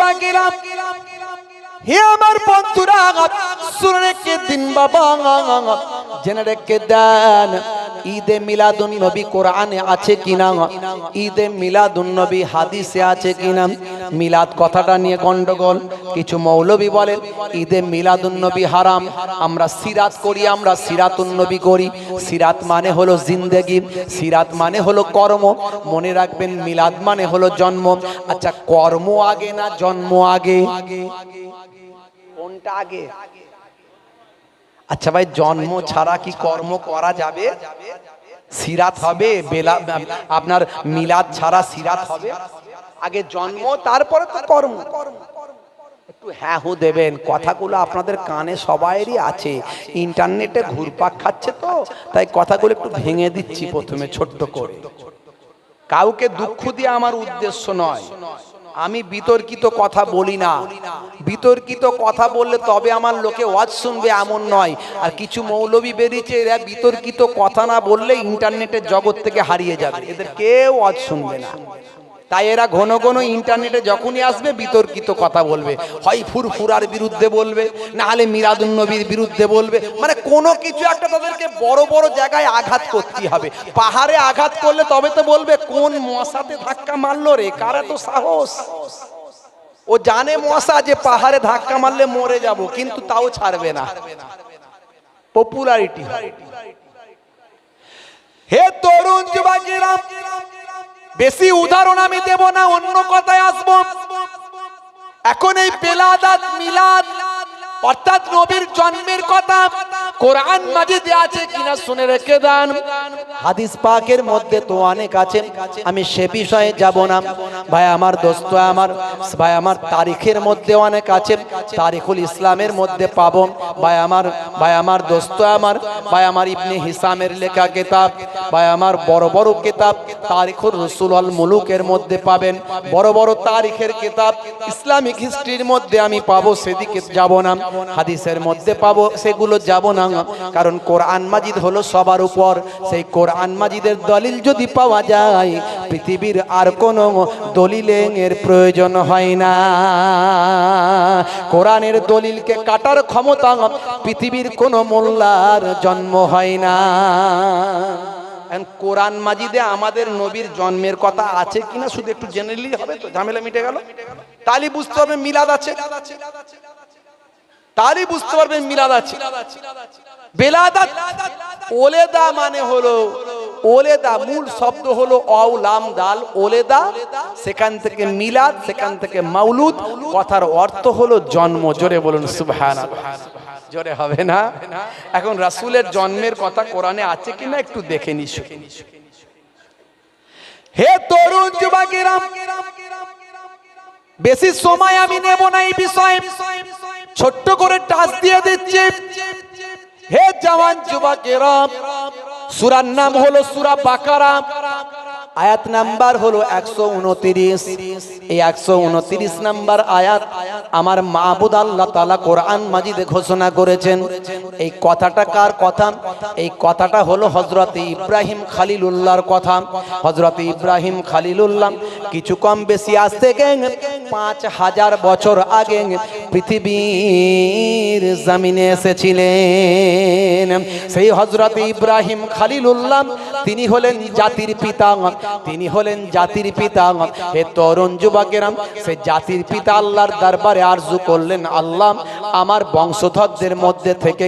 যুবকেরা হে আমার বন্ধুরা শুনে রেখে দিন বাবা। জেনে রেখে দেন। ঈদে মিলাদুন নবী কোরআনে আছে কিনা? ঈদে মিলাদুন নবী হাদিসে আছে কিনা? মিলাদ কথাটা নিয়ে গন্ডগোল। কিছু মৌলবী বলেন, ঈদে মিলাদুন নবী হারাম। আমরা সিরাত করি, আমরা সিরাতুন নবী করি। সিরাত মানে হলো জিন্দেগি, সিরাত মানে হলো কর্ম। মনে রাখবেন, মিলাদ মানে হলো জন্ম। আচ্ছা কর্ম আগে না জন্ম আগে? কোনটা আগে? আচ্ছা ভাই, জন্ম ছাড়া কি কর্ম করা যাবে? সিরাত হবে, বেলা আপনার মিলাদ ছাড়া সিরাত হবে। আগে জন্ম, তারপরে তো কর্ম। হ্যাঁ হু দেবেন, কথাগুলো আপনাদের কানে সবাইরই আছে। ইন্টারনেটে ঘুরপাক খাচ্ছে তো, তাই কথাগুলো একটু ভেঙে দিচ্ছি প্রথমে, ছোট্ট করে। কাউকে দুঃখ দিয়ে আমার উদ্দেশ্য নয়। আমি বিতর্কিত কথা বলি না। বিতর্কিত কথা বললে তবে আমার লোকে ওয়াজ শুনবে এমন নয়। আর কিছু মৌলবী বেরিয়েছে, এরা বিতর্কিত কথা না বললে ইন্টারনেটের জগৎ থেকে হারিয়ে যাবে। এদের কেউ ওয়াজ শুনবে না। তাই এরা ঘন ঘন ইন্টারনেটে যখনই আসবে, বিতর্কিত কথা বলবে। হয় ফুরফুরার বিরুদ্ধে বলবে, না হলে মিরাদুন নবীর বিরুদ্ধে বলবে। মানে কোনো কিছু একটা তাদেরকে বড় বড় জায়গায় আঘাত করতে হবে। পাহাড়ে আঘাত করলে তবে তো বলবে, কোন মশাতে ধাক্কা মারলো রে, কারা তো সাহস? ও জানে মশা যে পাহাড়ে ধাক্কা মারলে মরে যাব, কিন্তু তাও ছাড়বে না। পপুলারিটি হে তরুণ যুবকেরা বেশি উদাহরণ আমি দেব না অন্য কথায় আসব। এখন এই পেলাদাত মিলাদ অর্থাৎ নবীর জন্মের কথা কোরআন মাজিদে আছে কিনা শুনে রেখে দেন। হাদিস পাকের মধ্যে তো অনেক আছে, আমি সে বিষয়ে যাব না। ভাই, আমার দোস্ত, আমার ভাই, আমার তারিখের মধ্যে অনেক আছে, তারিখুল ইসলামের মধ্যে পাবো। ভাই, আমার ভাই, আমার দোস্ত, আমার ভাই, আমার ইবনে হিসামের লেখা কিতাব, ভাই, আমার বড় বড় কিতাব তারিখুল রসুল আল মুলুকের মধ্যে পাবেন। বড় বড় তারিখের কিতাব ইসলামিক হিস্ট্রির মধ্যে আমি পাবো, সেদিকে যাব না। হাদিসের মধ্যে পাবো, সেগুলো যাব না। কারণ কোরআন মাজিদ হলো সবার উপর। সেই কোরআন মাজিদের দলিল যদি পাওয়া যায়, পৃথিবীর আর কোনো দলিলের প্রয়োজন হয় না। কোরআনের দলিলকে কাটার ক্ষমতা পৃথিবীর কোনো মোল্লার জন্ম হয় না। কোরআন মাজিদে আমাদের নবীর জন্মের কথা আছে কিনা শুধু একটু জেনে নিলেই হবে তো, ঝামেলা মিটে গেল। তাহলে বুঝতে হবে মিলাদ আছে। তাহলে বুঝতে পারবেন মিলাদ আছে। বেলাদাত, ওলেদা মানে হলো ওলেদা, মূল শব্দ হলো অউলাম দাল, ওলেদা। সেখান থেকে মিলাদ, সেখান থেকে মাউলুদ। কথার অর্থ হলো জন্ম। জোরে বলুন, সুবহানাল্লাহ। জোরে হবে না? এখন রাসূলের জন্মের কথা কোরআনে আছে কিনা একটু দেখে নিস। হে তরুণ যুবকেরা বেশি সময় আমি নেব না এই বিষয়ে। ছোট্ট করে টাচ দিয়ে দিচ্ছি। হে জওয়ান যুবকেরা, সুরার নাম হলো সুরা বাকারা। আয়াত নাম্বার হলো একশো উনত্রিশ। এই একশো উনত্রিশ নাম্বার আয়াত আমার মাহবুদ আল্লাহ তালা কোরআন মাজিদে ঘোষণা করেছেন। এই কথাটা কার কথা? এই কথাটা হলো হজরত ইব্রাহিম খালিলুল্লাহর কথা। হজরত ইব্রাহিম খালিলুল্লাহ কিছু কম বেশি আজ থেকে পাঁচ হাজার বছর আগে পৃথিবীর জামিনে এসেছিলেন। সেই হজরত ইব্রাহিম খালিল উল্লাম তিনি হলেন জাতির পিতা, তিনি হলেন জাতির পিতা। এ তরুণ যুবকেরাম সে জাতির পিতা আল্লাহর দরবারে আরজু করলেন, আল্লাহ আমার বংশধরদের মধ্যে থেকে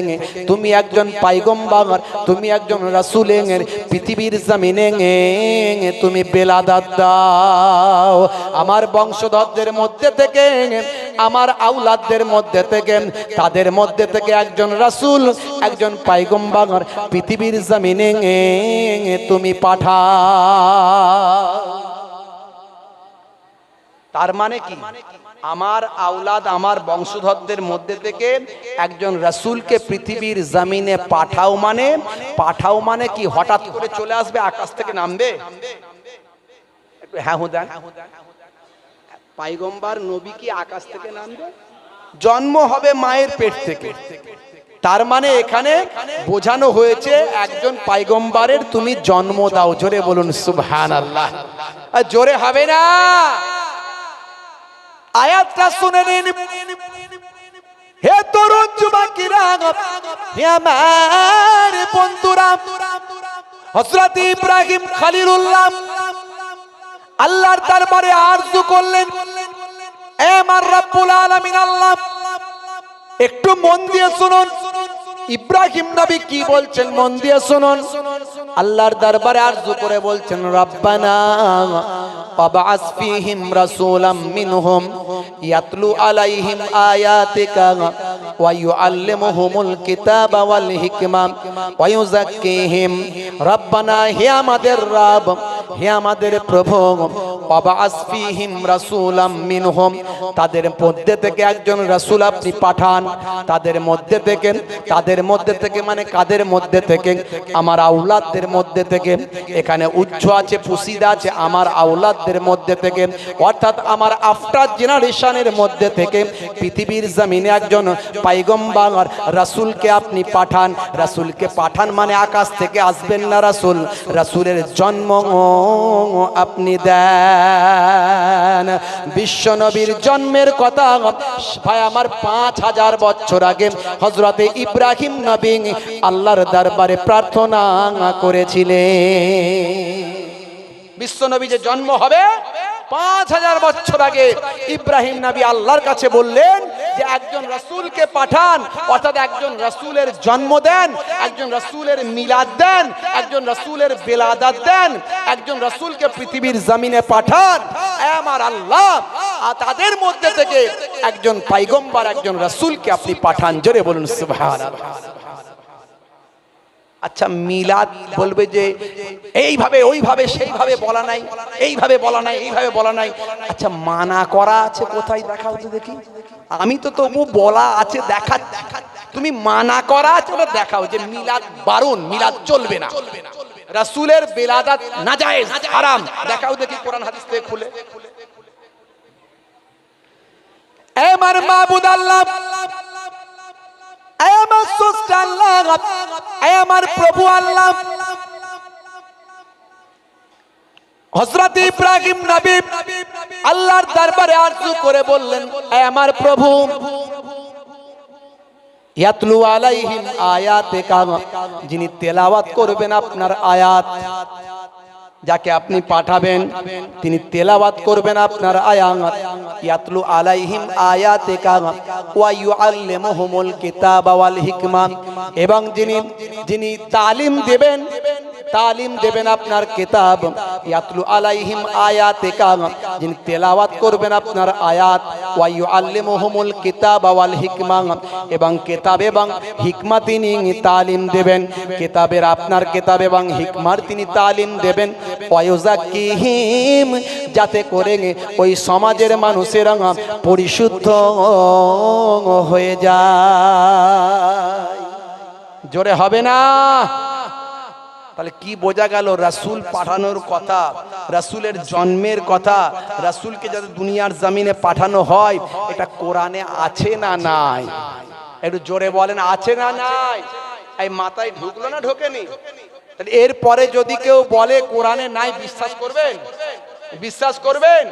তুমি একজন পাইগম্বার, তুমি একজন রাসুলের পৃথিবীর জমিনে তুমি বেলাদাত দাও। আমার বংশধরদের মধ্যে থেকে আমার আউলাদদের মধ্যে থেকে তাদের মধ্যে থেকে একজন রাসুল, একজন পাইগম্বার, পৃথিবীর জমিনে তুমি পাঠা তার মানে কি? আমার আওলাদ আমার বংশধরদের মধ্যে থেকে একজন রাসূলকে পৃথিবীর জমিনে পাঠাও মানে পাঠাও মানে কি হঠাৎ করে চলে আসবে, আকাশ থেকে নামবে? হ্যাঁ হুদান পাইগম্বার নবী কি আকাশ থেকে নামবে? জন্ম হবে মায়ের পেট থেকে। তার মানে এখানে বোঝানো হয়েছে একজন পাইগম্বারের তুমি জন্ম দাও। জোরে বলুন সুবহান আল্লাহ জোরে হবে না। আয়াতটা শুনে নিন। হে তরুণ যুবকেরা আমার বন্ধুরা ইব্রাহিম আল্লাহর দরবারে আরজু করলেন, এ আমার রব্বুল আলামিন আল্লাহ, একটু মন দিয়ে শুনুন। ইব্রাহিম নবী কি বলছেন মন দিয়ে শুনুন আল্লাহর দরবারে আরজু করে বলছেন রব্বানা وابعث فيهم رسولا منهم يتلو عليهم آياتك ويعلمهم الكتاب والحكمة ويزكيهم ربنا হে আমাদের রব হে আমাদের প্রভু অবাসফিহিম রাসূলাম মিনহুম। তাদের মধ্যে থেকে একজন রাসূল আপনি পাঠান। তাদের মধ্যে থেকে, তাদের মধ্যে থেকে মানে কাদের মধ্যে থেকে? আমার আওলাদদের মধ্যে থেকে। এখানে উচ্চ আছে পুসিদা আছে, আমার আওলাদদের মধ্যে থেকে। অর্থাৎ আমার আফটার জেনারেশনের মধ্যে থেকে পৃথিবীর জমিনে একজন পাইগম্বাগর রাসূলকে আপনি পাঠান। রাসূলকে পাঠান মানে আকাশ থেকে আসবেন না রাসূল। রাসূলের জন্ম আপনি দেন। বিশ্ব নবীর জন্মের কথা, ভাই, আমার পাঁচ হাজার বছর আগে হজরতে ইব্রাহিম নবী আল্লাহর দরবারে প্রার্থনা করেছিলেন। বিশ্ব নবী যে জন্ম হবে, পাঁচ হাজার বছর আগে ইব্রাহিম নবী আল্লাহর কাছে বললেন যে একজন রসুলকে পাঠান, অর্থাৎ একজন রসুলের জন্ম দেন, একজন রাসূলের মিলাদ দেন, একজন রাসূলের বেলাদাত দেন, একজন রাসূলকে পৃথিবীর জমিনে পাঠান। আমার আল্লাহ আর তাদের মধ্যে থেকে একজন পাইগম্বার, একজন রাসূলকে আপনি পাঠান। জোরে বলুন আচ্ছা মিলাদ বলবে যে এইভাবে, ওইভাবে, সেইভাবে বলা নাই, এইভাবে বলা নাই, এইভাবে বলা নাই। আচ্ছা মানা করা আছে কোথায়? দেখাও তো দেখি। আমি তো তবু বলা আছে দেখা তুমি মানা করা আছে ওটা দেখাও যে মিলাদ বারণ মিলাদ চলবে না। রাসূলের বেলাদাত নাজায়েজ হারাম। দেখাও দেখি কোরআন হাদিস থেকে খুলে। এ আমার মাবুদ আল্লাহ। এ আমার স্রষ্টা আল্লাহ। এ আমার প্রভু আল্লাহ। হযরত ইব্রাহিম নবী আল্লাহর দরবারে আরজু করে বললেন আমার প্রভু, ইয়াতলু আলাইহিম আয়াতে যিনি তেলাওয়াত করবেন আপনার আয়াত, যাকে আপনি পাঠাবেন, তিনি তেলাওয়াত করবেন আপনার আয়াত, ইয়াতলু আলাইহিম আয়াতে কাম ওয়া ইউআল্লিমুহুমুল কিতাবা ওয়াল হিকমা, এবং যিনি যিনি তালিম দেবেন তালিম দেবেন আপনার কিতাব। ইয়াতলু আলাইহিম আয়াতে কাম যিনি তেলাওয়াত করবেন আপনার আয়াত। ওয়া ইউআল্লিমুহুমুল কিতাবা ওয়াল হিকমা। এবং কিতাব এবং হিকমা তিনি তালিম দেবেন। কিতাবের আপনার কিতাব এবং হিকমার তিনি তালিম দেবেন। ওয়ায়ুজাক্কিহিম যাতে করে ওই সমাজের মানুষেরা পরিশুদ্ধ হয়ে যায়। জোরে হবে না? তাহলে কি বোঝা গেল রাসূল পাঠানোর কথা, রাসূলের জন্মের কথা, রাসূলকে যাতে দুনিয়ার জমিনে পাঠানো হয়, এটা কোরআনে আছে না নাই? একটু জোরে বলেন, আছে না নাই? এই মাথায় ঢুকলো না ঢোকেনি? তাহলে এরপরে যদি কেউ বলে কোরআনে নাই, বিশ্বাস করবেন? বিশ্বাস করবেন?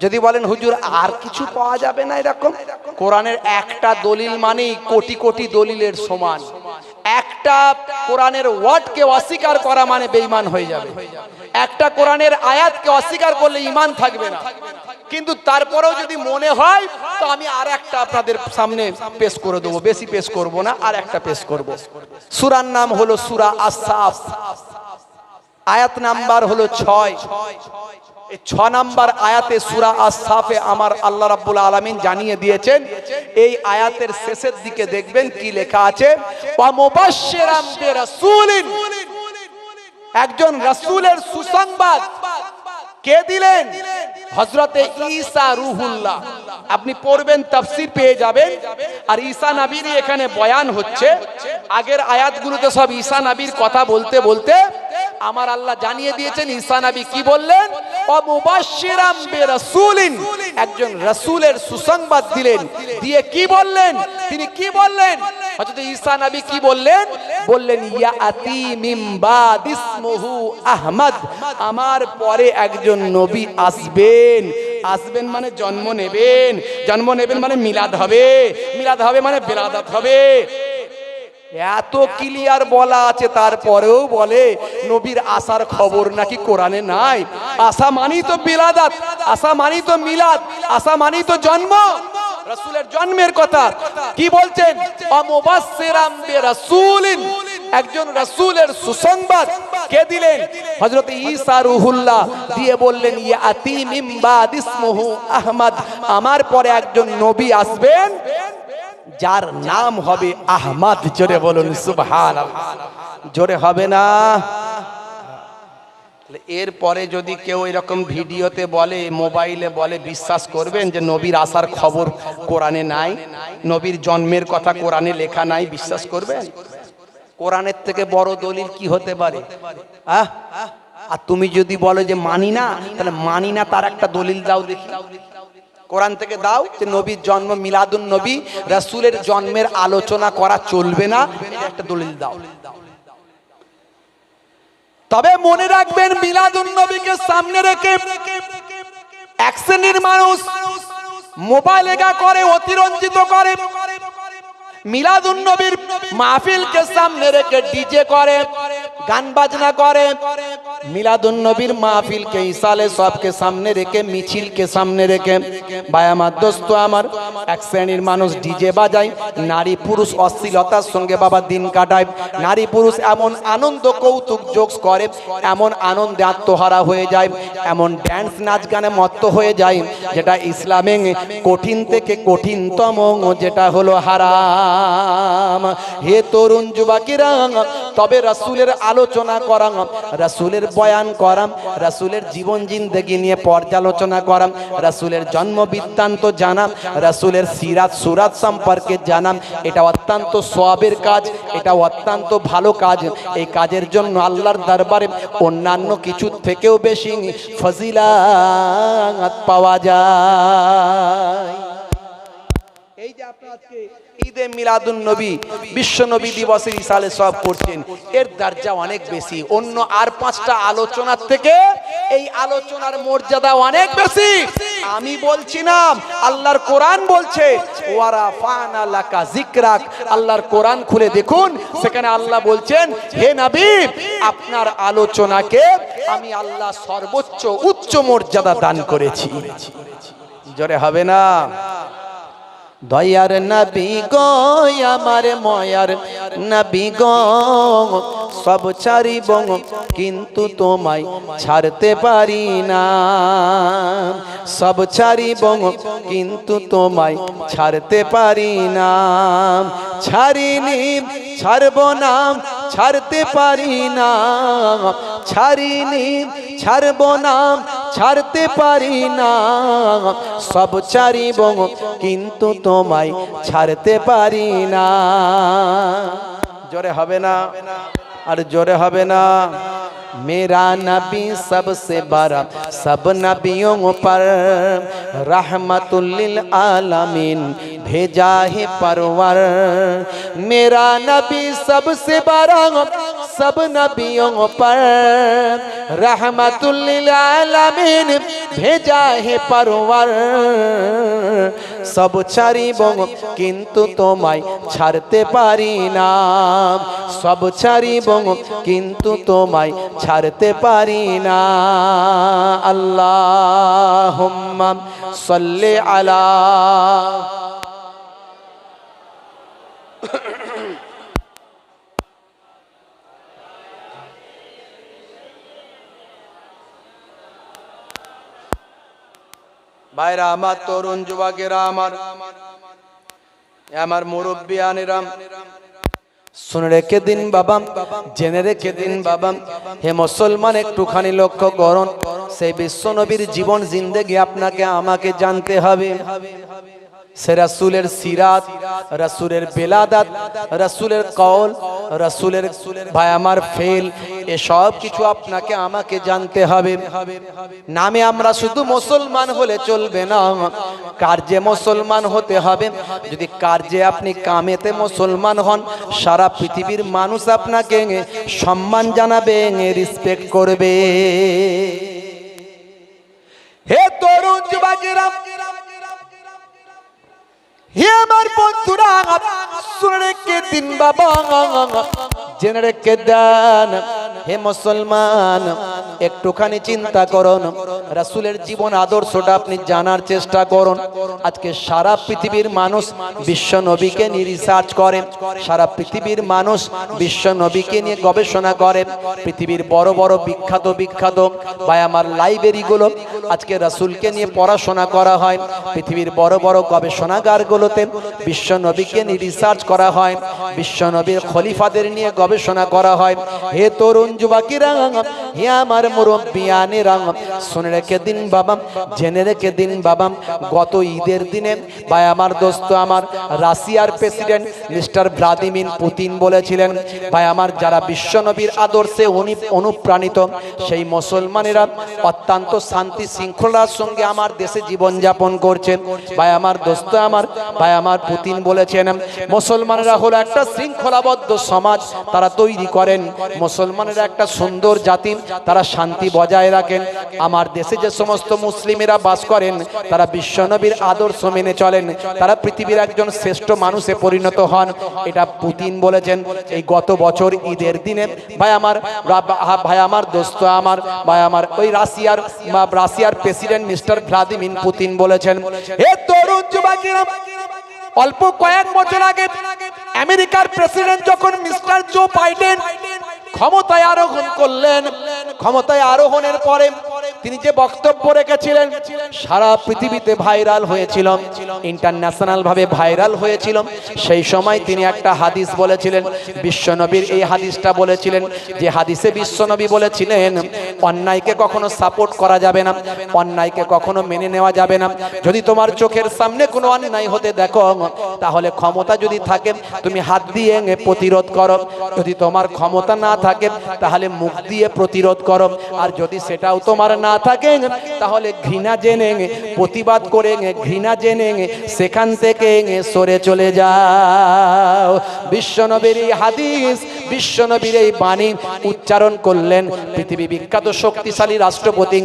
যদি বলেন, হুজুর, আর কিছু পাওয়া যাবে না এরকম? কোরআনের একটা দলিল মানেই কোটি কোটি দলিলের সমান। একটা কোরআনের ওয়ার্ডকে অস্বীকার করা মানে বেঈমান হয়ে যাবে। একটা কোরআনের আয়াতকে অস্বীকার করলে ইমান থাকবে না। কিন্তু তারপরেও যদি মনে হয়, তো আমি আর একটা আপনাদের সামনে পেশ করে দেবো। বেশি পেশ করব না, আর একটা পেশ করব। সুরার নাম হলো সুরা আসাফ আয়াত নাম্বার হলো ছয়। ছ নাম্বার আয়াতে সুরা আসাফে আমার আল্লাহ রাব্বুল আলামিন জানিয়ে দিয়েছেন, এই আয়াতের শেষের দিকে দেখবেন কি লেখা আছে একজন রাসূলের সুসংবাদ। কে দিলেন? হজরতে ঈসা রুহুল্লাহ। আপনি পড়বেন, তাফসির পেয়ে যাবেন। আর ঈসা নবীরই এখানে বয়ান হচ্ছে, আগের আয়াতগুলোতে সব ঈসা নবীর কথা বলতে বলতে আমার আল্লাহ জানিয়ে দিয়েছেন, ঈসা নবী কি বললেন? অমুবাশশিরাম বিরাসূলিন। একজন রাসূলের সুসংবাদ দিলেন। দিয়ে কি বললেন? তিনি কি বললেন? হযরত ঈসা নবী কি বললেন? বললেন আহমদ। আমার পরে একজন নবী আসবেন। আসবেন মানে জন্ম নেবেন। জন্ম নেবেন মানে মিলাদ হবে। মিলাদ হবে মানে বেলাদাত হবে। এত ক্লিয়ার বলা আছে, তারপরেও বলে, নবীর আসার খবর নাকি কোরআনে নাই? আশা মানি তো বিলাদাত, আশা মানি তো মিলাদ, আশা মানি তো জন্ম। রাসূলের জন্মের কথা। কি বলছেন? একজন রাসূলের সুসংবাদ। কে দিলেন? হযরত ঈসা রুহুল্লাহ। দিয়ে বললেন, ইয়াতি মিন বাদ ইসমুহু আহমদ। আমার পরে একজন নবী আসবেন। যার নাম হবে আহমাদ, জোরে বলুন সুবহান জোরে হবে না? এরপরে যদি কেউ এরকম ভিডিওতে বলে, মোবাইলে বলে, বিশ্বাস করবেন যে নবীর আসার খবর কোরআনে নাই, নবীর জন্মের কথা কোরআনে লেখা নাই, বিশ্বাস করবেন? কোরআনের থেকে বড় দলিল কি হতে পারে? আহ? আর তুমি যদি বলো যে মানি না, তাহলে মানি না তার একটা দলিল দাও দেখি। কোরআন থেকে দাও যে নবীর জন্ম, মিলাদুন নবী, রাসূলের জন্মের আলোচনা করা চলবে না। একটা দলিল দাও। তবে মনে রাখবেন, মিলাদুন নবীকে সামনে রেখে এক শ্রেণির মানুষ মোবাইল এগা করে, অতিরঞ্জিত করে, মিলাদুন নবীর মাহফিলকে সামনে রেখে ডিজে করে, গান বাজনা করে মিলাদুন নবীর মাহফিলকে ইসালে সবকে সামনে রেখে, মিছিলকে সামনে রেখে, ভাই আমার দোস্ত আমার, এক শ্রেণির মানুষ ডিজে বাজায়, নারী পুরুষ অশ্লীলতার সঙ্গে বাবা দিন কাটায়, নারী পুরুষ এমন আনন্দ, কৌতুক, জোকস করে, এমন আনন্দে আত্মহারা হয়ে যায়, এমন ড্যান্স নাচ গানে মত্ত হয়ে যায়, যেটা ইসলামে কঠিন থেকে কঠিনতম, যেটা হলো হারাম। হে তরুণ যুবকেরা, তবে রাসূলের আলোচনা করা, রাসূলের বয়ান করাম, রাসূলের জীবন জিন্দেগি নিয়ে পর্যালোচনা করাম, রাসূলের জন্ম বৃত্তান্ত জানাম, রাসূলের সিরাত সুরাত সম্পর্কে জানাম। এটা অত্যন্ত সবের কাজ, এটা অত্যন্ত ভালো কাজ। এই কাজের জন্য আল্লাহর দরবারে অন্যান্য কিছুর থেকেও বেশি ফজিলাত পাওয়া যায়। এই যে আপনার আজকে ঈদে মিলাদুন নবী, বিশ্ব নবী দিবসের ইসালে সব করছেন। এর দরজা অনেক বেশি। অন্য আর পাঁচটা আলোচনার থেকে এই আলোচনার মর্যাদা অনেক বেশি। আমি বলছি না আল্লাহর কোরআন বলছে, ওয়ারা ফানা লাকা জিকরাক আল্লাহর কোরআন খুলে দেখুন। সেখানে আল্লাহ বলছেন, হে নবী, আপনার আলোচনাকে আমি আল্লাহ সর্বোচ্চ, উচ্চ মর্যাদা দান করেছি। জোরে হবে না? দয়ার নবী গো, আমার ময়ার নবী গো। সব ছাড়িব কিন্তু তোমায় ছাড়তে পারি না। সব ছাড়িব কিন্তু তোমায় ছাড়তে পারি না। ছাড়িনি, ছাড়ব না, ছাড়তে পারি না। ছাড়িনি, ছাড়ব না ছাড়তে পারি না। সব ছাড়িব, কিন্তু তোমায় ছাড়তে পারি না। জোরে হবে না। আর জোরে হবে না। मेरा नबी सबसे बड़ा सब नबियों पर रहमतुल्लिल आलमीन भेजा है परवर मेरा नबी सबसे बड़ा सब नबियों पर रहमतुल्लिल आलमीन भेजा है परवर সব ছাড়িব কিন্তু তোমায় ছাড়তে পারি না সব ছাড়িব কিন্তু তোমায় ছাড়তে পারি না। আল্লাহ সল্লে আলা ভাইরা আমার তরুণ যুবকেরা আমার আমার মুরব্বিয়ানেরাম শুনে রেখে দিন বাবা, জেনে রেখে দিন বাবা। হে মুসলমান, একটুখানি লক্ষ্য করুন, সেই বিশ্বনবীর জীবন, জিন্দেগি আপনাকে, আমাকে জানতে হবে। সে রাসুলের সিরাত, রাসুলের বেলাদাত, রাসুলের কল রাসুলের ভাই আমার ফেল, এসব কিছু আপনাকে, আমাকে জানতে হবে। নামে আমরা শুধু মুসলমান হলে চলবে না। কার্যে মুসলমান হতে হবে? যদি কার্যে আপনি কামেতে মুসলমান হন, সারা পৃথিবীর মানুষ আপনাকে সম্মান জানাবে রেসপেক্ট করবে। হে তরুণ হে আমার বন্ধুরা, শুনে রেখে দিন বাবা। জেনে রেখে দেন, হে মুসলমান, একটুখানি চিন্তা করুন। রাসূলের জীবন আদর্শটা আপনি জানার চেষ্টা করুন। আজকে সারা পৃথিবীর মানুষ বিশ্ব নবীকে নিয়ে রিসার্চ করে। সারা পৃথিবীর মানুষ বিশ্ব নবীকে নিয়ে গবেষণা করে। পৃথিবীর বড় বড় বিখ্যাত বিখ্যাত বা আমার লাইব্রেরিগুলো আজকে রাসূলকে নিয়ে পড়াশোনা করা হয়। পৃথিবীর বড় বড় গবেষণাগারগুলোতে বিশ্ব নবীকে নিয়ে রিসার্চ করা হয় বিশ্ব নবীর খলিফাদের নিয়ে গবেষণা করা হয়। হে তরুণ যুবকেরা, হে আমার মুরব্বিয়ানেরা শুনে রেখে দিন বাবা, জেনে রেখে দিন বাবা, গত ঈদের দিনে বা আমার দোস্ত আমার রাশিয়ার প্রেসিডেন্ট মিস্টার ভ্লাদিমির পুতিন বলেছিলেন, ভাই আমার যারা বিশ্বনবীর আদর্শে উনি অনুপ্রাণিত, সেই মুসলমানেরা অত্যন্ত শান্তি শৃঙ্খলার সঙ্গে আমার দেশে জীবনযাপন করছে। ভাই আমার দোস্ত আমার ভাই আমার পুতিন বলেছেন, মুসলমানেরা হলো একটা শৃঙ্খলাবদ্ধ সমাজ, তারা তৈরি করেন। মুসলমানেরা একটা সুন্দর জাতি, তারা শান্তি বজায় রাখেন। আমার দেশে যে সমস্ত মুসলিমেরা বাস করেন, তারা বিশ্বনবীর আদর্শ মেনে চলেন। তারা পৃথিবীর একজন শ্রেষ্ঠ মানুষে পরিণত হন। এটা পুতিন বলেছেন। এই গত বছর ঈদের দিনে, ভাই আমার ভাই আমার দোস্ত আমার, ভাই আমার ওই রাশিয়ার রাশিয়ার প্রেসিডেন্ট মিস্টার ভ্লাদিমির পুতিন বলেছেন হে তরুণ যুবকেরা অল্প কয়েক বছর আগে আমেরিকার প্রেসিডেন্ট যখন মিস্টার জো বাইডেন ক্ষমতায় আরোহণ করলেন। ক্ষমতায় আরোহণের পরে তিনি যে বক্তব্য রেখেছিলেন, সারা পৃথিবীতে ভাইরাল হয়েছিল ইন্টারন্যাশনাল ভাবে ভাইরাল হয়েছিল। সেই সময় তিনি একটা হাদিস বলেছিলেন, বিশ্বনবীর এই হাদিসটা বলেছিলেন, যে হাদিসে বিশ্বনবী বলেছিলেন, অন্যায়কে কখনো সাপোর্ট করা যাবে না, অন্যায়কে কখনো মেনে নেওয়া যাবে না। যদি তোমার চোখের সামনে কোনো অন্যায় হতে দেখো, তাহলে ক্ষমতা যদি থাকে, তুমি হাত দিয়ে প্রতিরোধ করো। যদি তোমার ক্ষমতা না থাকে তাহলে মুখ দিয়ে প্রতিরোধ করো। আর যদি সেটাও তোমার না থাকে তাহলে ঘৃণা জেনে প্রতিবাদ করে ঘৃণা জেনে সেখান থেকে সরে চলে যাও। বিশ্বনবীর হাদিস বিশ্বনবীর এই বাণী উচ্চারণ করলেন পৃথিবী বিখ্যাত শক্তিশালী রাষ্ট্রপতি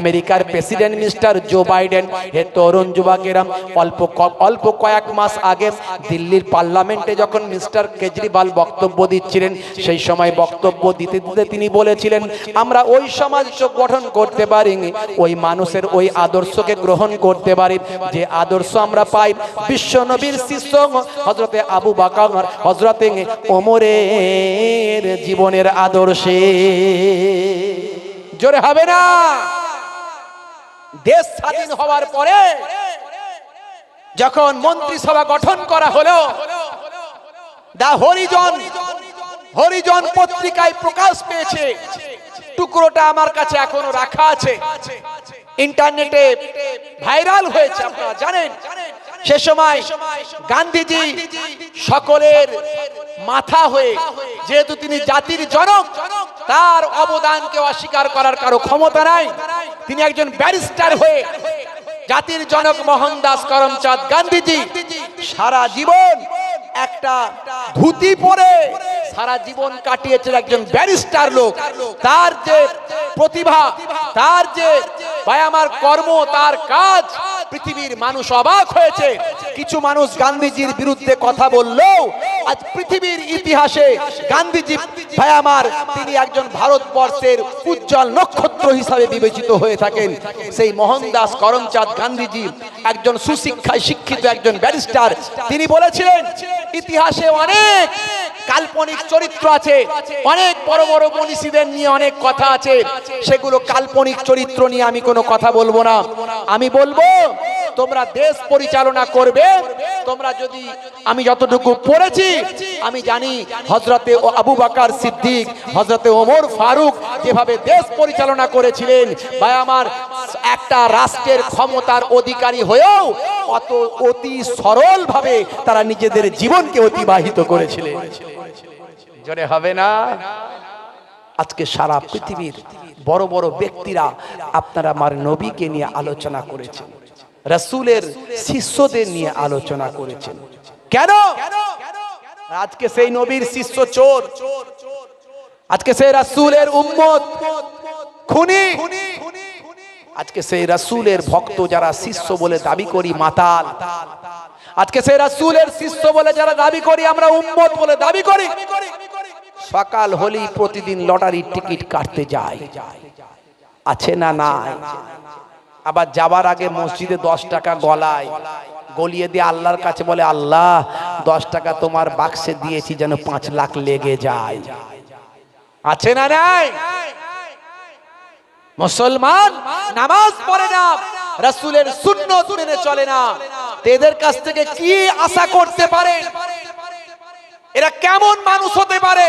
আমেরিকার প্রেসিডেন্ট মিস্টার জো বাইডেন। হে তরুণ যুবকেরা অল্প অল্প কয়েক মাস আগে দিল্লির পার্লামেন্টে যখন মিস্টার কেজরিওয়াল বক্তব্য দিচ্ছিলেন, সেই সময় বক্তব্য দিতে দিতে তিনি বলেছিলেন, আমরা ওই সমাজ গঠন করতে পারি, ওই মানুষের ওই আদর্শকে গ্রহণ করতে পারি, যে আদর্শ আমরা পাই বিশ্বনবীর শিষ্য হজরতে আবু বাকার হজরতে ওমরের জীবনের আদর্শে। জোরে হবে না? দেশ স্বাধীন হওয়ার পরে যখন মন্ত্রিসভা গঠন করা হলো, দা হরিজন হরিজন পত্রিকায় প্রকাশ পেয়েছে। টুকরোটা আমার কাছে এখনও রাখা আছে। ইন্টারনেটে ভাইরাল হয়েছে, আপনারা জানেন। সে সময় গান্ধীজি সকলের মাথা হয়ে, যেহেতু তিনি জাতির জনক, তার অবদানকে অস্বীকার করার কারও ক্ষমতা নাই। তিনি একজন ব্যারিস্টার হয়ে জাতির জনক মোহনদাস করমচাঁদ গান্ধীজি সারা জীবন একটা ধুতি পরে সারা জীবন কাটিয়েছেন একজন ব্যারিস্টার লোক। তার যে প্রতিভা, তার যে ভাই আমার কর্ম, তার কাজ পৃথিবীর মানুষ অবাক হয়েছে। কিছু মানুষ গান্ধীজির বিরুদ্ধে কথা বললেও আজ পৃথিবীর ইতিহাসে গান্ধীজি, ভাই আমার, তিনি একজন ভারতবর্ষের উজ্জ্বল নক্ষত্র হিসাবে বিবেচিত হয়ে থাকেন। সেই মোহনদাস করমচাঁদ গান্ধীজি একজন সুশিক্ষায় শিক্ষিত একজন ব্যারিস্টার। তিনি বলেছিলেন, ইতিহাসে অনেক কাল্পনিক চরিত্র আছে, অনেক বড় বড় মনীষীদের নিয়ে অনেক কথা আছে। সেগুলো কাল্পনিক চরিত্র নিয়ে আমি কোনো কথা বলব না। আমি বলব তোমরা দেশ পরিচালনা করবে। তোমরা যদি আমি যতটুকু পড়েছি, আমি জানি হজরতে ও আবু বাকার সিদ্দিক হজরতে ওমর ফারুক যেভাবে দেশ পরিচালনা করেছিলেন বা আমার একটা রাষ্ট্রের ক্ষমতার অধিকারী হয়েও অত অতি সরল ভাবে তারা নিজেদের জীবনকে অতিবাহিত করেছিলেন। হবে না? আজকে সারা পৃথিবীর বড় বড় ব্যক্তিরা আপনারা আমার নবীকে নিয়ে আলোচনা করেছেন। রাসূলের শিষ্যদের নিয়ে আলোচনা করেছেন। কেন? আজকে সেই নবীর শিষ্য চোর। আজকে সেই রাসূলের উম্মত। খুনি। আজকে সেই রাসূলের ভক্ত যারা শিষ্য বলে দাবি করি মাতাল। আজকে সেই রাসূলের শিষ্য বলে যারা দাবি করি আমরা উম্মত বলে দাবি করি। সকাল হলেই প্রতিদিন লটারির টিকিট কাটতে যায়। আছে না নাই? আবার যাবার আগে মসজিদে দশ টাকা গলায়, গলিয়ে দিয়ে আল্লাহর কাছে বলে, আল্লাহ, দশ টাকা তোমার বাক্সে দিয়েছি যেন পাঁচ লাখ লেগে যায়। আছে না নাই? মুসলমান, নামাজ পড়ে না, রাসূলের সুন্নত মেনে চলে না। তো এদের কাছ থেকে কি আশা করতে পারে? এরা কেমন মানুষ হতে পারে?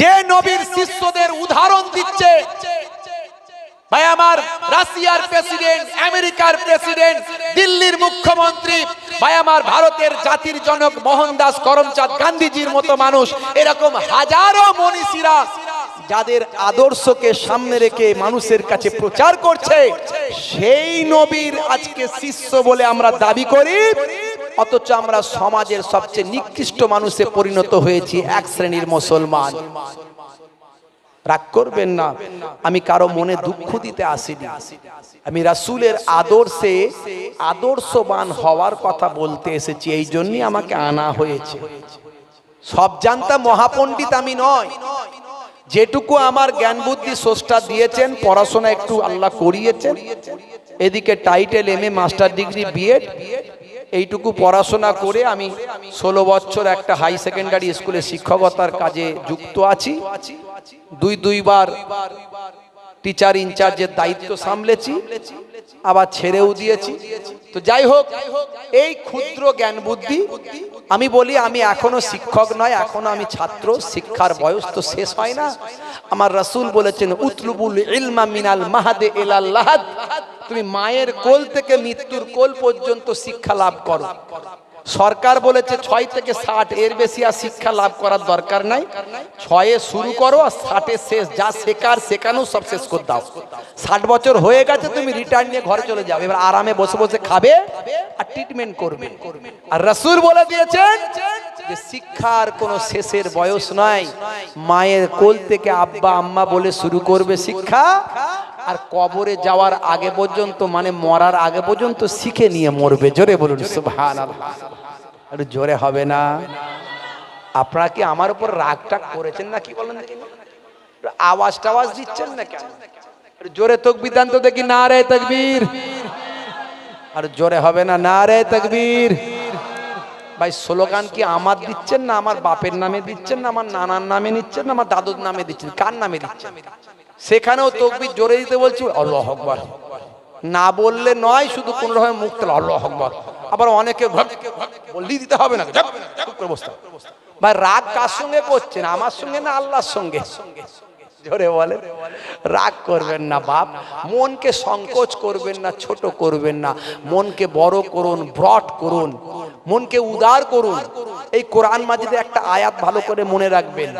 যে নবীর শিষ্যদের উদাহরণ দিচ্ছে ভাই, আমার রাশিয়ার প্রেসিডেন্ট, আমেরিকার প্রেসিডেন্ট, দিল্লির মুখ্যমন্ত্রী, ভাই, আমার ভারতের জাতির জনক মোহনদাস করমচাঁদ গান্ধীজির মতো মানুষ, এরকম হাজারো মনীষীরা যাদের আদর্শকে সামনে রেখে মানুষের কাছে প্রচার করছে, সেই নবীর আজকে শিষ্য বলে আমরা দাবি করি, অথচ আমরা সমাজের সবচেয়ে নিকৃষ্ট মানুষে পরিণত হয়েছি এক শ্রেণির মুসলমান। রাগ করবেন না। আমি কারও মনে দুঃখ দিতে আসিনি। আমি রাসুলের আদর্শে আদর্শবান হওয়ার কথা বলতে এসেছি। এই জন্যই আমাকে আনা হয়েছে। সব জানতা মহাপণ্ডিত আমি নয়। যেটুকু আমার জ্ঞান বুদ্ধি স্রষ্টা দিয়েছেন, পড়াশোনা একটু আল্লাহ করিয়েছেন। এদিকে title M A, master degree, B Ed. এইটুকু পড়াশোনা করে আমি ষোলো বছর একটা হাই সেকেন্ডারি স্কুলে শিক্ষকতার কাজে যুক্ত আছি। দুই দুইবার টিচার ইনচার্জের দায়িত্ব সামলেছি, আবার ছেড়েও দিয়েছি। তো যাই হোক, এই ক্ষুদ্র জ্ঞান বুদ্ধি, আমি বলি আমি এখনও শিক্ষক নয়, এখনও আমি ছাত্র, শিক্ষার বয়স তো শেষ হয় না। আমার রাসূল বলেছেন, উতলুবুল ইলমা মিনাল মাহাদে এলাল লাহাদ। তুমি মায়ের কোল থেকে মৃত্যুর কোল পর্যন্ত শিক্ষা লাভ করো। সরকার বলেছে ছয় থেকে ষাট এর বেশি আর শিক্ষা লাভ করার দরকার নাই। ছয়ে শুরু করো আর ষাটে শেষ, যা শেখার শেখানো সব শেষ করে দাও। ষাট বছর হয়ে গেছে, তুমি রিটার্ন নিয়ে ঘরে চলে যাবে এবার আরামে বসে বসে খাবে আর ট্রিটমেন্ট করবে। আর রসুল বলে দিয়েছেন যে শিক্ষার কোনো শেষের বয়স নয় মায়ের কোল থেকে আব্বা, আম্মা বলে শুরু করবে শিক্ষা। আর কবরে যাওয়ার আগে পর্যন্ত মানে মরার আগে পর্যন্ত শিখে নিয়ে মরবে। জোরে বলুন, সুবহানাল্লাহ। একটু জোরে হবে না? আপনারা কি আমার উপর রাগটা করেছেন না কি বলেন আওয়াজ টাওয়াজ দিচ্ছেন না কেন জোরে তকবির দান তো দেখি না রে তকবীর। আর জোরে হবে না না রে তকবীর। ভাই, স্লোগান কি আমার দিচ্ছেন না আমার বাপের নামে দিচ্ছেন না, আমার নানার নামে নিচ্ছেন না, আমার দাদুর নামে দিচ্ছেন? কার নামে দিচ্ছেন? সেখানেও তকবির জোরে দিতে বলছি, আল্লাহ আকবার। না বললে নয়, শুধু কোন রকম মুখ তেল, আল্লাহ আকবার। আবার অনেকে ঘট বললেই দিতে হবে না। ভাই, রাগ কার সঙ্গে করছেন? আমার সঙ্গে না আল্লাহর সঙ্গে? জোরে বলে রাগ করবেন না বাপ। মনকে সংকোচ করবেন না, ছোট করবেন না। মনকে বড় করুন ব্রড করুন। মনকে উদার করুন। এই কোরআন মাজিদে একটা আয়াত ভালো করে মনে রাখবেন।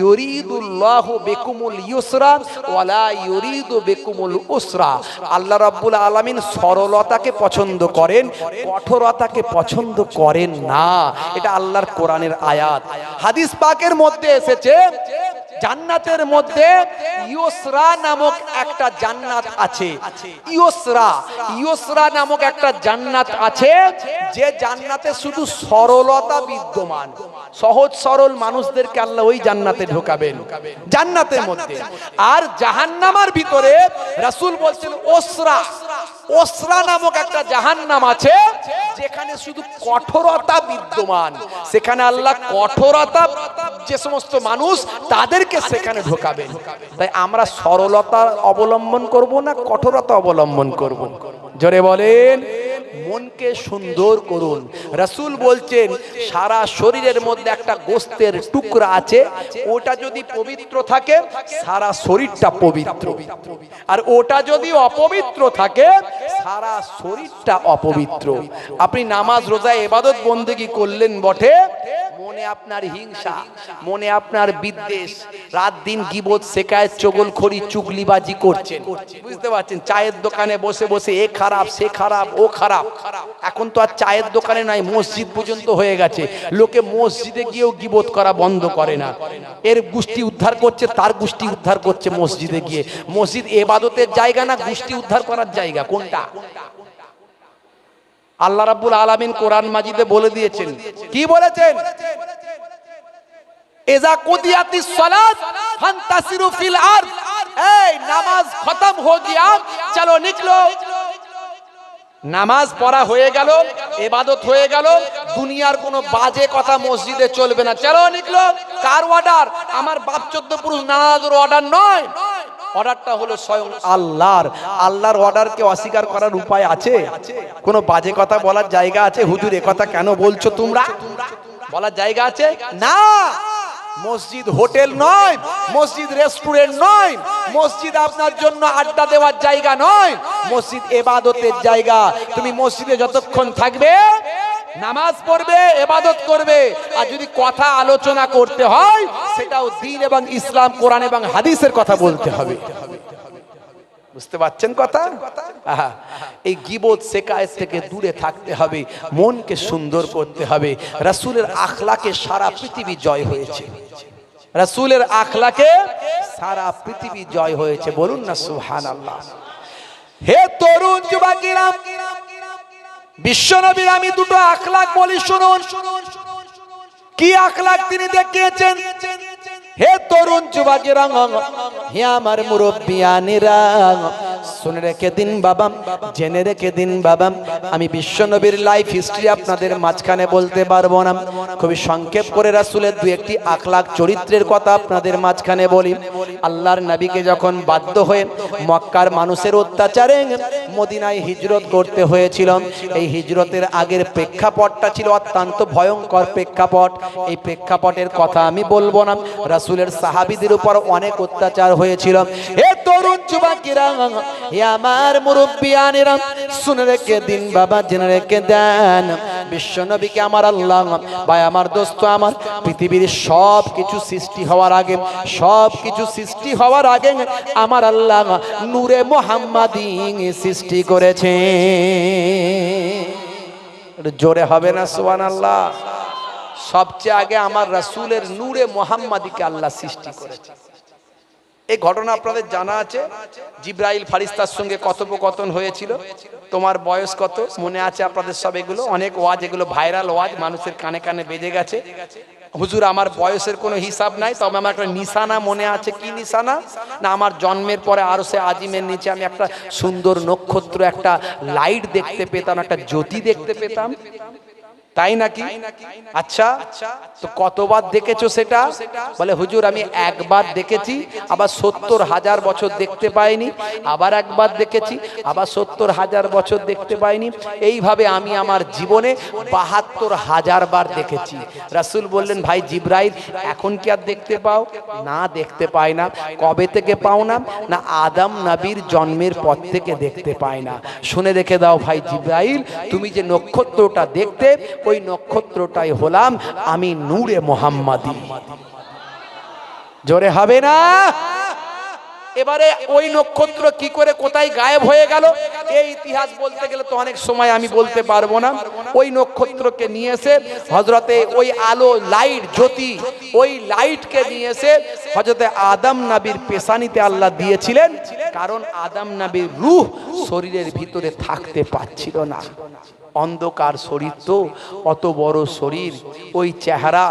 ইউরিদুল্লাহ বেকুমুল ইউসরা ওয়ালা ইউরিদু বেকুমুল উসরা। আল্লাহ রাব্বুল আলামিন সরলতাকে পছন্দ করেন, কঠোরতাকে পছন্দ করেন না। এটা আল্লাহর কোরআনের আয়াত। হাদিস পাকের মধ্যে এসেছে জান্নাতের মধ্যে ইয়সরা নামক একটা জান্নাত আছে। ইয়সরা ইয়সরা নামক একটা জান্নাত আছে যে জান্নাতে শুধু সরলতা বিদ্যমান। সহজ সরল মানুষদেরকে আল্লাহ ওই জান্নাতে ঢোকাবেন। জান্নাতের মধ্যে। আর জাহান্নামার ভিতরে রাসূল বলছেন, ওসরা। ওসরা নামক একটা জাহান্নাম আছে যেখানে শুধু কঠোরতা বিদ্যমান। সেখানে আল্লাহ কঠোরতা যে সমস্ত মানুষ তাদেরকে সেখানে ঢোকাবেন। তাই আমরা সরলতা অবলম্বন করব না কঠোরতা অবলম্বন করব? জোরে বলেন মনকে সুন্দর করুন। রাসূল বলছেন সারা শরীরের মধ্যে একটা গোস্তের টুকরা আছে ওটা যদি পবিত্র থাকে সারা শরীরটা পবিত্র। আর ওটা যদি অপবিত্র থাকে সারা শরীরটা অপবিত্র। আপনি নামাজ রোজা এবাদত বন্দেগী করলেন বটে মনে আপনার হিংসা, মনে আপনার বিদ্বেষ। রাত দিন গিবত শেখায় চগল খড়ি চুগলিবাজি করছেন। বুঝতে পারছেন? চায়ের দোকানে বসে বসে এ খারাপ, সে খারাপ, ও খারাপ। এখন তো আর চায়ের দোকানে নাই মসজিদ পর্যন্ত হয়ে গেছে। লোকে মসজিদে গিয়েও গিবত করা বন্ধ করে না। এর গোষ্ঠী উদ্ধার করছে, তার গোষ্ঠী উদ্ধার করছে মসজিদে গিয়ে। মসজিদ এবাদতের জায়গা না, গোষ্ঠী উদ্ধার করার জায়গা? কোনটা? আল্লাহ রাব্বুল আলামিন কোরআন মাজিদে বলে দিয়েছেন। কি বলেছেন? এজা কুদিয়াতিস সালাত, ফান্তাসিরু ফিল আরদ। এই, নামাজ খতম হো গিয়া, চলো নিকলো। নামাজ পড়া হয়ে গেল এবাদত হয়ে গেল, দুনিয়ার কোনো বাজে কথা মসজিদে চলবে না। চলো নিকলো, কার অর্ডার আমার বাপ চোদ্দ পুরুষ নানাদুর অর্ডার নয়। অর্ডারটা হলো স্বয়ং আল্লাহর। আল্লাহর অর্ডারকে অস্বীকার করার উপায় আছে? কোনো বাজে কথা বলার জায়গা আছে? হুজুর, এ কথা কেন বলছো তোমরা? বলার জায়গা আছে? না! মসজিদ হোটেল নয়, মসজিদ রেস্টুরেন্ট নয়, মসজিদ আপনার জন্য আড্ডা দেওয়ার জায়গা নয়, মসজিদ এবাদতের জায়গা। তুমি মসজিদে যতক্ষণ থাকবে নামাজ পড়বে, এবাদত করবে। আর যদি কথা আলোচনা করতে হয়, সেটাও দিন এবং ইসলাম, কোরআন এবং হাদিসের কথা বলতে হবে। বুঝতে পারছেন কথা? এই গিবত শেকায়েত থেকে দূরে থাকতে হবে, মনকে সুন্দর করতে হবে। রাসূলের আখলাকে সারা পৃথিবী জয় হয়েছে। রাসূলের আখলাকে সারা পৃথিবী জয় হয়েছে। বলুন না, সুবহানাল্লাহ। হে তরুণ যুবকেরা বিশ্বনবীর আমি দুটো আখলাখ বলি, শুনুন। কি আখলাখ তিনি দেখিয়েছেন? হে তরুণ যুবকেরা হে আমার মুরব্বিয়ানেরা শুনে রেখে দিন বাবা, জেনে রেখে দিন বাবা, আমি বিশ্বনবীর লাইফ হিস্ট্রি আপনাদের মাঝখানে বলতে পারব না। খুবই সংক্ষেপ করে রাসুলের দু একটি আখলাক চরিত্রের কথা আপনাদের মাঝখানে বলি। আল্লাহর নবীকে যখন বাধ্য হয়ে মক্কার মানুষের অত্যাচারে মদিনায় হিজরত করতে হয়েছিল, এই হিজরতের আগের প্রেক্ষাপটটা ছিল অত্যন্ত ভয়ঙ্কর প্রেক্ষাপট। এই প্রেক্ষাপটের কথা আমি বলব না। রাসুলের সাহাবিদের উপর অনেক অত্যাচার হয়েছিল। হে তরুণ যুবকেরা হে আমার মুরব্বিয়ানেরা শুনে রেখে দিন বাবা, জেনে রেখে দেন। বিশ্ব নবীকে আমার আল্লাহ, ভাই আমার দোস্ত আমার, পৃথিবীর সব কিছু সৃষ্টি হওয়ার আগে সব কিছু সৃষ্টি হওয়ার আগে আমার আল্লাহ নূরে মোহাম্মদী সৃষ্টি করেছে। জোরে হবে না সোয়ান আল্লাহ সবচেয়ে আগে আমার রাসূলের নূরে মোহাম্মদীকে আল্লাহ সৃষ্টি করেছে। এই ঘটনা আপনাদের জানা আছে। জিব্রাইল ফারিস্তার সঙ্গে কথোপকথন হয়েছিল। তোমার বয়স কত? মনে আছে আপনাদের সব এগুলো? অনেক ওয়াজ, এগুলো ভাইরাল ওয়াজ, মানুষের কানে কানে বেজে গেছে। হুজুর, আমার বয়সের কোনো হিসাব নাই, তবে আমার একটা নিশানা মনে আছে। কি নিশানা? না, আমার জন্মের পরে আরও সে আজিমের নিচে আমি একটা সুন্দর নক্ষত্র, একটা লাইট দেখতে পেতাম, একটা জ্যোতি দেখতে পেতাম। তাই নাকি? আচ্ছা তো কতবার দেখেছ সেটা? বলে, হুজুর, আমি একবার দেখেছি, আবার সত্তর হাজার বছর দেখতে পাইনি, আবার একবার দেখেছি, আবার সত্তর হাজার বছর দেখতে পাইনি। এইভাবে আমি আমার জীবনে বাহাত্তর হাজার বার দেখেছি। রাসুল বললেন, ভাই জিব্রাইল, এখন কি আর দেখতে পাও? না, দেখতে পাই না। কবে থেকে পাও না? না, আদম নাবির জন্মের পর থেকে দেখতে পাই না। শুনে রেখে দাও, ভাই জিব্রাইল, তুমি যে নক্ষত্রটা দেখতে ওই নক্ষত্রটাই হলাম আমি নূরে মোহাম্মদী। জোরে হবে না? এবারে ওই নক্ষত্র কি করে কোথায় গায়েব হয়ে গেল? এই ইতিহাস বলতে গেলে তো অনেক সময় আমি বলতে পারব না। ওই নক্ষত্রকে নিয়ে এসে হজরতে ওই আলো লাইট জ্যোতি, ওই লাইটকে নিয়ে এসে হজরতে আদম নাবির পেশানিতে আল্লাহ দিয়েছিলেন। কারণ আদম নাবির রূহ শরীরের ভিতরে থাকতে পারছিল না। অন্ধকার শরীর তো, অত বড় শরীর। ওই চেহারা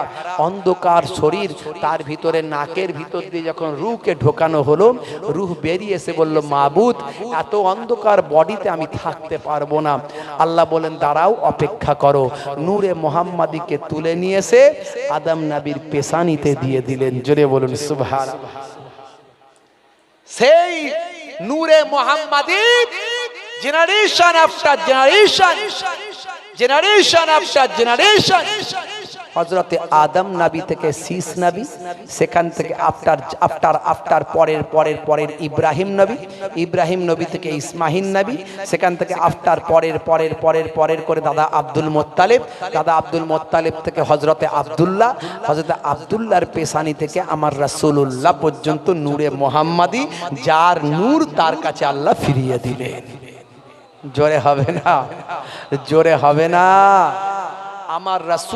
অন্ধকার শরীর, তার ভিতরে নাকের ভিতর দিয়ে যখন রুহকে ঢোকানো হলো, রুহ বেরিয়ে এসে বলল, মাবুদ, এত অন্ধকার বডিতে আমি থাকতে পারব না। আল্লাহ বলেন, দাঁড়াও, অপেক্ষা করো। নূরে মোহাম্মদীকে তুলে নিয়ে এসে আদম নাবির পেশানিতে দিয়ে দিলেন। জোরে বলুন সুভার সেই নূরে মোহাম্মদী generation after generation generation after generation হজরতে আদম নবী থেকে শীষ নবী, সেখান থেকে আফটার আফটার আফটার পরের পরের পরের ইব্রাহিম নবী ইব্রাহিম নবী থেকে ইসমাহিন নবী, সেখান থেকে আফটার পরের পরের পরের পরের করে দাদা আব্দুল মোত্তালেব, দাদা আব্দুল মোত্তালেব থেকে হজরতে আবদুল্লাহ হজরতে আবদুল্লাহর পেশানি থেকে আমার রাসূলুল্লাহ পর্যন্ত নূরে মোহাম্মদী, যার নূর তার কাছে আল্লাহ ফিরিয়ে দিলেন। জোরে হবে না জোরে হবে না। আমার রাসূল